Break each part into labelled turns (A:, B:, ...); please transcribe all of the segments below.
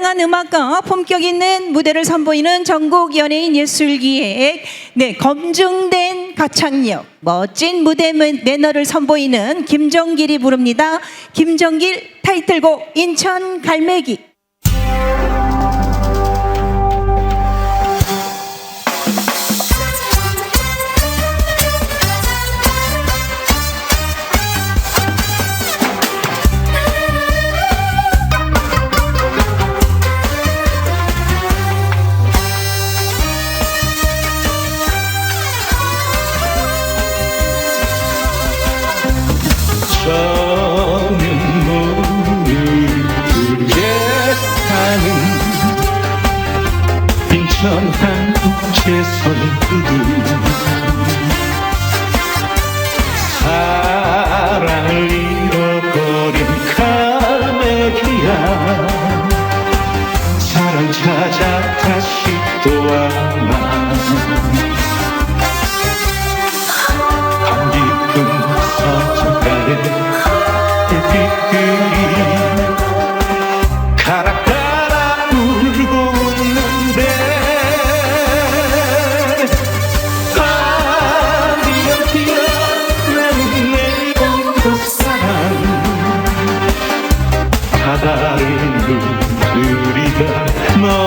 A: 다양한 음악과 품격 있는 무대를 선보이는 전국 연예인 예술기획 네 검증된 가창력 멋진 무대 매- 매너를 선보이는 김정길이 부릅니다. 김정길 타이틀곡 인천 갈매기.
B: 천 한국채선 구두 사랑을 잃어버린 갈매기야 사랑 찾아 다시 또 왔나 감 깊은 서쪽가에 불빛들이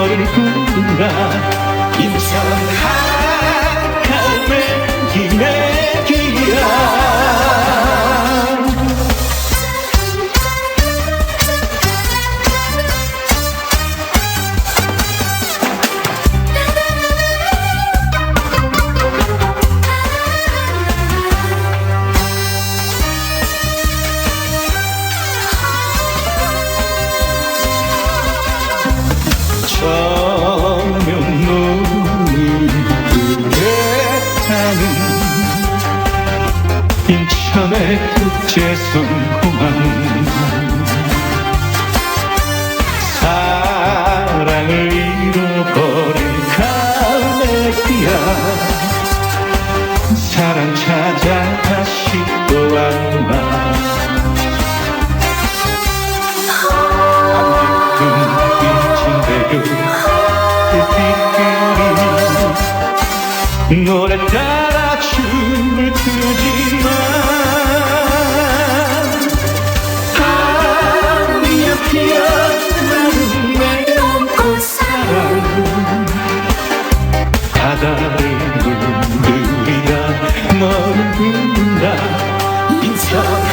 B: 너를 보나 인천 한갈매기 타는 인천의 국제선 공항 사랑을 잃어버린 갈매기야. 사랑 찾아 다시 또 왔나 노래 따라 춤을 추지만. 밤이야 피어나는 내 꽃사랑 바다의 눈들이야 너를 부른다. 인천.